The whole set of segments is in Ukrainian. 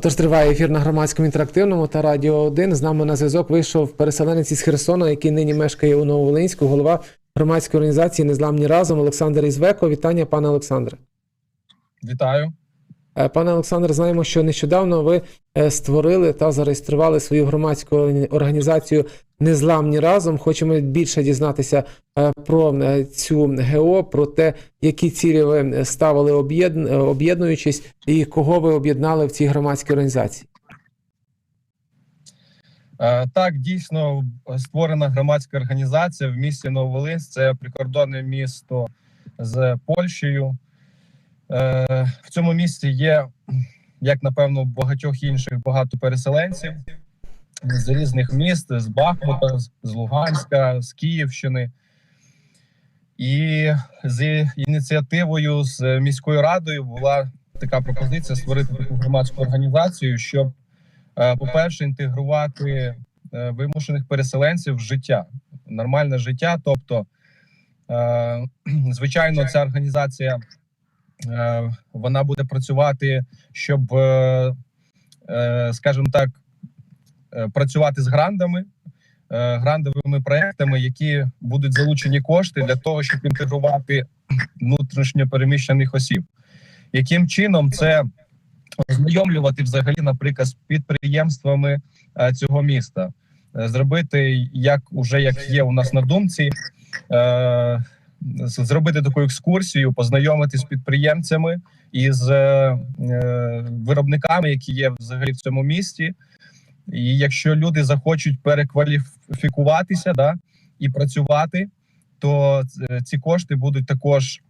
Отож, триває ефір на громадському інтерактивному та радіо 1. З нами на зв'язок вийшов переселенець із Херсона, який нині мешкає у Нововолинську, голова громадської організації Незламні разом Олександр Ізвеко. Вітання, пане Олександре. Вітаю. Е, Пане Олександре, знаємо, що нещодавно ви е, створили та зареєстрували свою громадську організацію Незламні разом. Хочемо більше дізнатися е, про е, цю ГО, про те, які цілі ви ставили е, об'єднуючись, і кого ви об'єднали в цій громадській організації. Так, дійсно створена громадська організація в місті Нововолинськ. Це прикордонне місто з Польщею. В цьому місті є, як напевно, багатьох інших багато переселенців з різних міст, з Бахмута, з- Луганська, з Київщини. І з ініціативою з міською радою була така пропозиція створити таку громадську організацію, щоб Е, по-перше, інтегрувати е, вимушених переселенців в життя, нормальне життя. Тобто, е, звичайно, ця організація вона буде працювати, щоб, скажімо так, працювати з грандами, е, грандовими проектами, які будуть залучені кошти для того, щоб інтегрувати внутрішньо переміщених осіб. Яким чином це ознайомлювати взагалі, наприклад, з підприємствами е, цього міста, Е, зробити як уже як є у нас на думці, е, зробити таку екскурсію, познайомити з підприємцями і з е, е, виробниками, які є взагалі в цьому місті. І якщо люди захочуть перекваліфікуватися да, і працювати, то е, ці кошти будуть також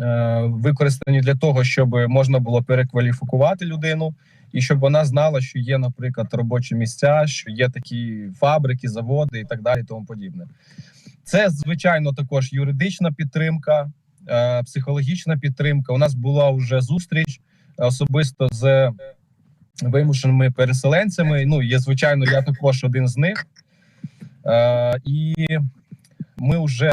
е, використані для того, щоб можна було перекваліфікувати людину, і щоб вона знала, що є, наприклад, робочі місця, що є такі фабрики, заводи і так далі, тому подібне. Це звичайно також юридична підтримка, е, психологічна підтримка. У нас була вже зустріч е, особисто з вимушеними переселенцями. Ну, є звичайно, я також один з них. Е, і ми вже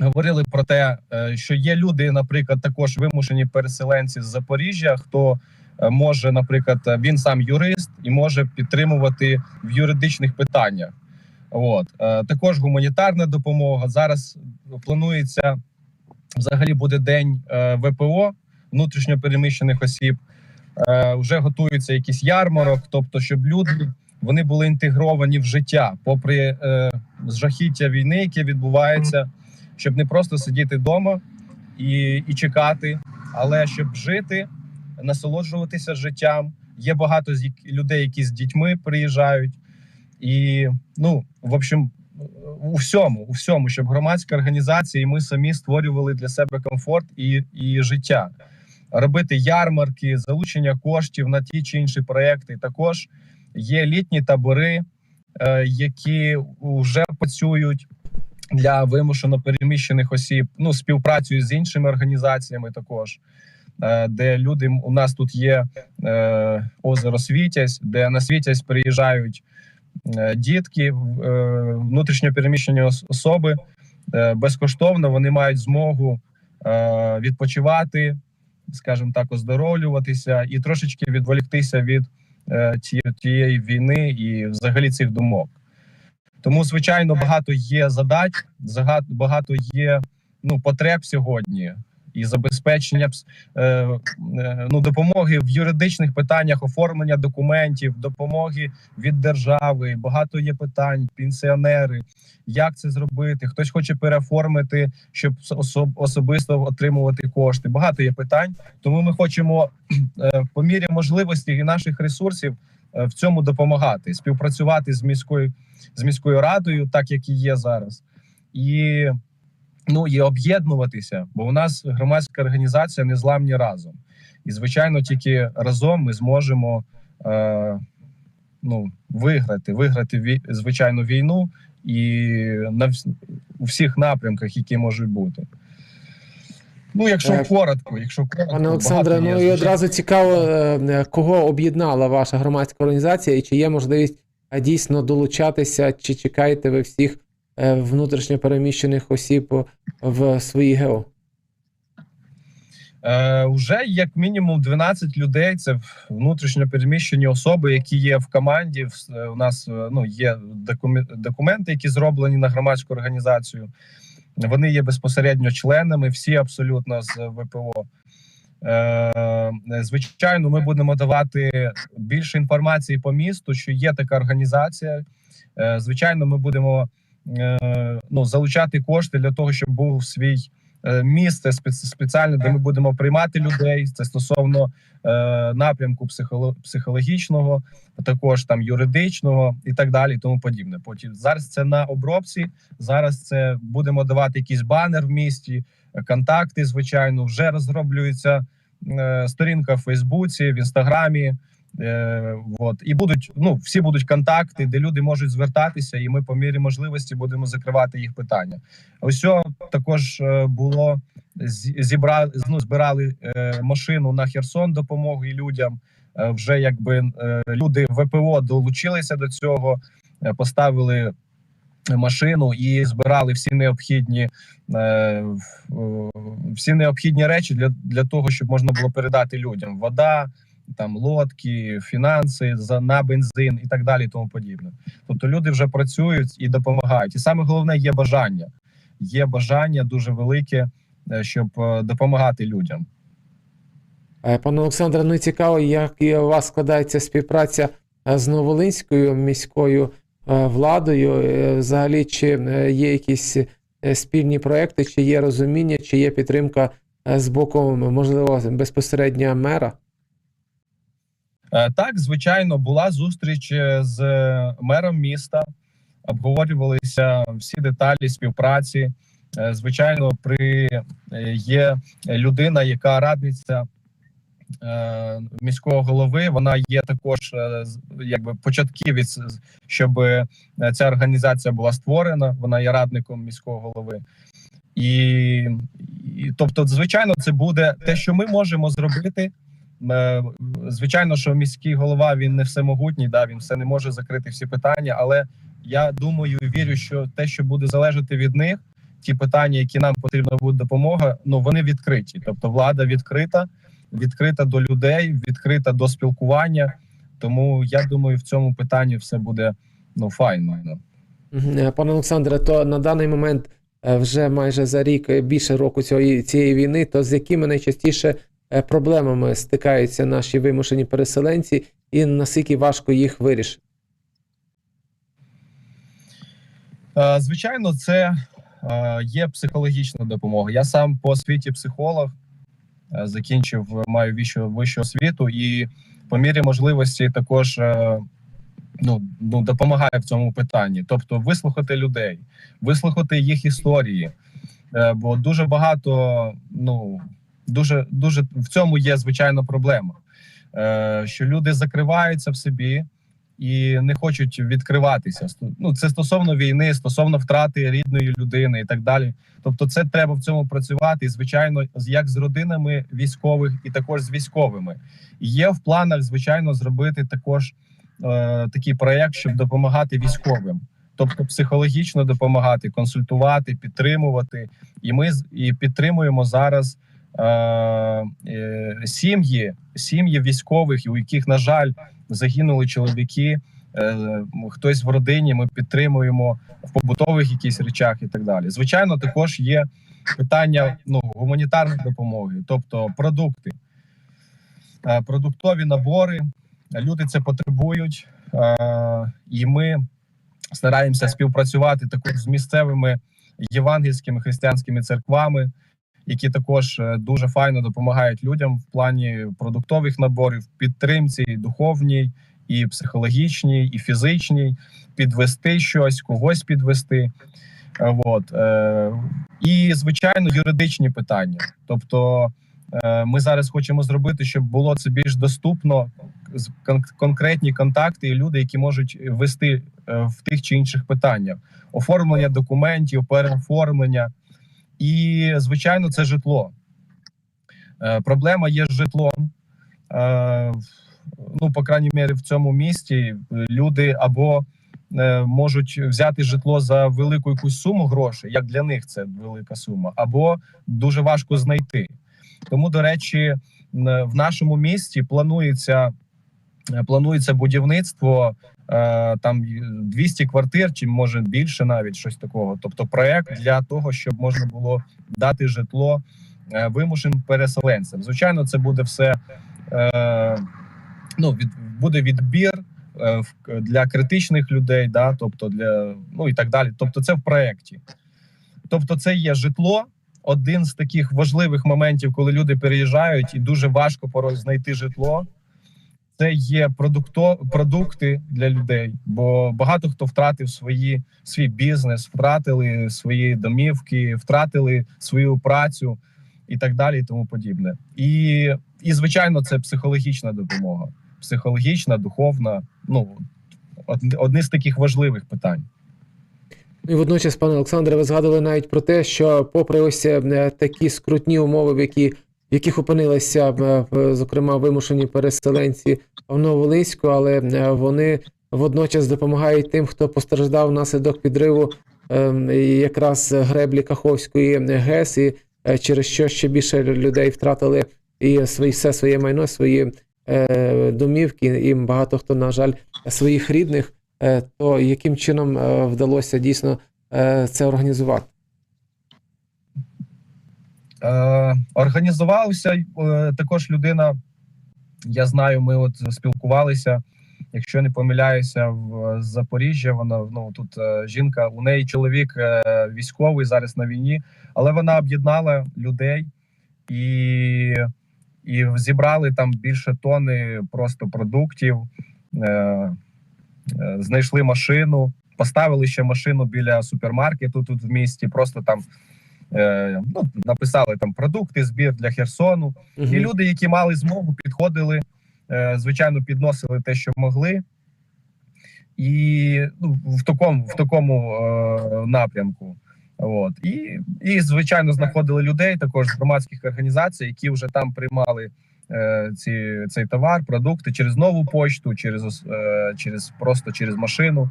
говорили про те, е, що є люди, наприклад, також вимушені переселенці з Запоріжжя, хто е, може, наприклад, е, він сам юрист і може підтримувати в юридичних питаннях. От також гуманітарна допомога. Зараз планується взагалі буде день ВПО внутрішньо переміщених осіб. Е, Вже готується якийсь ярмарок, тобто, щоб люди вони були інтегровані в життя, попри е, жахіття війни, яке відбувається, щоб не просто сидіти вдома і, і чекати, але щоб жити, насолоджуватися життям. Є багато людей, які з дітьми приїжджають, і ну в общем, у всьому, у всьому, щоб громадська організація, і ми самі створювали для себе комфорт і, і життя, робити ярмарки, залучення коштів на ті чи інші проекти. Також є літні табори, е, які вже працюють для вимушено переміщених осіб. Ну, співпрацюють з іншими організаціями також. е, Де люди у нас тут є е, озеро Світязь, де на Світязь приїжджають дітки, внутрішньо переміщені особи безкоштовно. Вони мають змогу відпочивати, скажімо так, оздоровлюватися і трошечки відволіктися від е, ті- тієї війни і взагалі цих думок. Тому, звичайно, багато є задач, багато є ну, потреб сьогодні і забезпечення е, е, ну, допомоги в юридичних питаннях, оформлення документів, допомоги від держави. Багато є питань, пенсіонери. Як це зробити? Хтось хоче переоформити, щоб особ- особисто отримувати кошти. Багато є питань. Тому ми хочемо е, по мірі можливості і наших ресурсів в цьому допомагати, співпрацювати з міською з міською радою, так як і є зараз, і ну і об'єднуватися. Бо у нас громадська організація незламні разом. І звичайно, тільки разом ми зможемо е, ну, виграти, виграти ві, звичайно війну і на вс- у всіх напрямках, які можуть бути. Ну, якщо Е, коротко, якщо коротко, Пане Олександре, ну і одразу цікаво, е, е, кого об'єднала ваша громадська організація, і чи є можливість е, дійсно долучатися, чи чекаєте ви всіх внутрішньо переміщених осіб в своїй ГЕО? Е, Уже як мінімум 12 людей. Це внутрішньо переміщені особи, які є в команді. Е, У нас е, ну є документи, які зроблені на громадську організацію. Вони є безпосередньо членами, всі абсолютно з ВПО. Е, Звичайно, ми будемо давати більше інформації по місту, що є така організація. Е, Звичайно, ми будемо е, ну, залучати кошти для того, щоб був свій е, місце спец- спеціальне, де ми будемо приймати людей. Це стосовно е, напрямку психоло- психологічного, також там юридичного і так далі, і тому подібне. Потім зараз це на обробці. Зараз це будемо давати якийсь банер в місті, е, контакти. Звичайно, вже розроблюється е, сторінка в Фейсбуці, в Інстаграмі. Е, от і будуть ну всі будуть контакти, де люди можуть звертатися, і ми по мірі можливості будемо закривати їх питання. Ось також е, було зі- зібра, ну, збирали е, машину на Херсон допомоги людям. Е, вже якби люди ВПО долучилися до цього, поставили машину і збирали всі необхідні всі необхідні речі для, для того, щоб можна було передати людям: вода, там лодки, фінанси за на бензин і так далі, і тому подібне. Тобто люди вже працюють і допомагають. І саме головне є бажання. Є бажання дуже велике, е, щоб е, допомагати людям. Е, Пане Олександре, ну цікаво, як у вас складається співпраця з Новолинською міською владою. Взагалі, чи є якісь спільні проекти, чи є розуміння, чи є підтримка з боку, можливо, безпосередньо мера? Е, Так, звичайно, була зустріч е, з мером міста. Обговорювалися всі деталі співпраці. Е, Звичайно, при е, є людина, яка радниця е, міського голови. Вона є також е, якби початківець, щоб е, ця організація була створена. Вона є радником міського голови. І, і тобто, звичайно, це буде те, що ми можемо зробити. Е, Звичайно, що міський голова він не всемогутній, да він все не може закрити всі питання. Але я думаю вірю, що те, що буде залежати від них, ті питання, які нам потрібна буде допомога, ну вони відкриті. Тобто, влада відкрита, відкрита до людей, відкрита до спілкування. Тому я думаю, в цьому питанні все буде ну файно. Е, Пане Олександре, то на даний момент е, вже майже за рік більше року цієї, цієї війни, то з якими найчастіше проблемами стикаються наші вимушені переселенці, і наскільки важко їх вирішити? Е, Звичайно, це е, є психологічна допомога. Я сам по освіті психолог е, закінчив, маю вищу вищу освіту, і по мірі можливості також е, ну, ну допомагаю в цьому питанні. Тобто, вислухати людей, вислухати їх історії. Е, Бо дуже багато, ну дуже дуже в цьому є звичайно проблема, Е, що люди закриваються в собі і не хочуть відкриватися. Ну це стосовно війни, стосовно втрати рідної людини і так далі. Тобто, це треба в цьому працювати. І звичайно, як з родинами військових, і також з військовими. Є в планах, звичайно, зробити також е, такий проект, щоб допомагати військовим. Тобто психологічно допомагати, консультувати, підтримувати, і ми і підтримуємо зараз сім'ї, сім'ї військових, у яких, на жаль, загинули чоловіки. Е, хтось в родині. Ми підтримуємо в побутових якісь речах і так далі. Звичайно, також є питання ну гуманітарної допомоги, тобто продукти, Е, продуктові набори. Люди це потребують, е, і ми стараємося співпрацювати також з місцевими євангельськими християнськими церквами, які також е, дуже файно допомагають людям в плані продуктових наборів, підтримці духовній, і психологічній, і фізичній, підвести щось, когось підвести. Е, Вот. Е, і, звичайно, юридичні питання. Тобто, ми зараз хочемо зробити, щоб було це більш доступно, конкретні контакти і люди, які можуть вести в тих чи інших питаннях: оформлення документів, переоформлення. І, звичайно, це житло. Е, Проблема є з житлом. Е, Ну, по крайній мірі, в цьому місті е, люди або можуть взяти житло за велику якусь суму грошей, як для них це велика сума, або дуже важко знайти. Тому, до речі, в нашому місті планується, планується будівництво е, там 200 квартир, чи може більше навіть щось такого. Тобто, проект для того, щоб можна було дати житло е, вимушеним переселенцям. Звичайно, це буде все е, ну, від, буде відбір для критичних людей, да, тобто для ну і так далі. Тобто, це в проєкті. Тобто, це є житло. Один з таких важливих моментів, коли люди переїжджають, і дуже важко порой знайти житло. Це є продукто, продукти для людей, бо багато хто втратив свої свій бізнес, втратили свої домівки, втратили свою працю і так далі, і тому подібне. І, і звичайно, це психологічна допомога, психологічна, духовна. Ну од- одне з таких важливих питань. І водночас, пане Олександре, ви згадували навіть про те, що, попри ось е, такі скрутні умови, в які в яких опинилися, е, зокрема, вимушені переселенці в Новолинську, але е, вони водночас допомагають тим, хто постраждав внаслідок підриву е, якраз греблі Каховської ГЕС, і е, через що ще більше людей втратили і свої, все своє майно, свої домівки, і багато хто, на жаль, своїх рідних. То яким чином вдалося дійсно це організувати? Е, організувався е, також людина. Я знаю, ми от спілкувалися. Якщо не помиляюся, в Запоріжжя вона ну тут е, жінка. У неї чоловік е, військовий зараз на війні, але вона об'єднала людей і, і зібрали там більше тони просто продуктів. Е, е, знайшли машину, поставили ще машину біля супермаркету тут в місті. Просто там е, ну, написали там продукти, збір для Херсону. Мгм. І люди, які мали змогу, підходили, е, звичайно, підносили те, що могли. І ну, в такому, в такому е, напрямку. От. І, і, звичайно, знаходили людей також з громадських організацій, які вже там приймали е, ці, цей товар, продукти через нову почту, через, е, через просто через машину.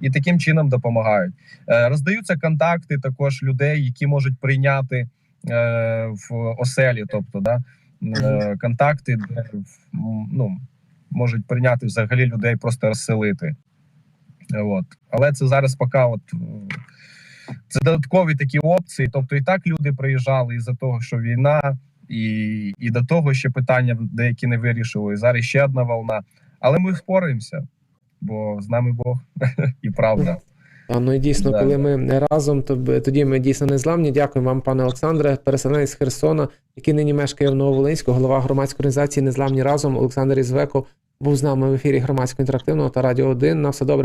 І таким чином допомагають. Е, роздаються контакти також людей, які можуть прийняти е, в оселі, тобто, да, е, контакти, де ну, можуть прийняти взагалі людей, просто розселити. От. Але це зараз поки от. Це додаткові такі опції. Тобто, і так люди приїжджали із-за того, що війна, і, і до того ще питання деякі не вирішили. І зараз ще одна волна. Але ми впораємося, бо з нами Бог і правда. А, ну і дійсно, Да. коли ми разом, то тоді ми дійсно незламні. Дякую вам, пане Олександре, переселенець з Херсона, який нині мешкає в Нововолинську, голова громадської організації Незламні разом Олександр Ізвеко був з нами в ефірі громадського інтерактивного та радіо 1. На все добре.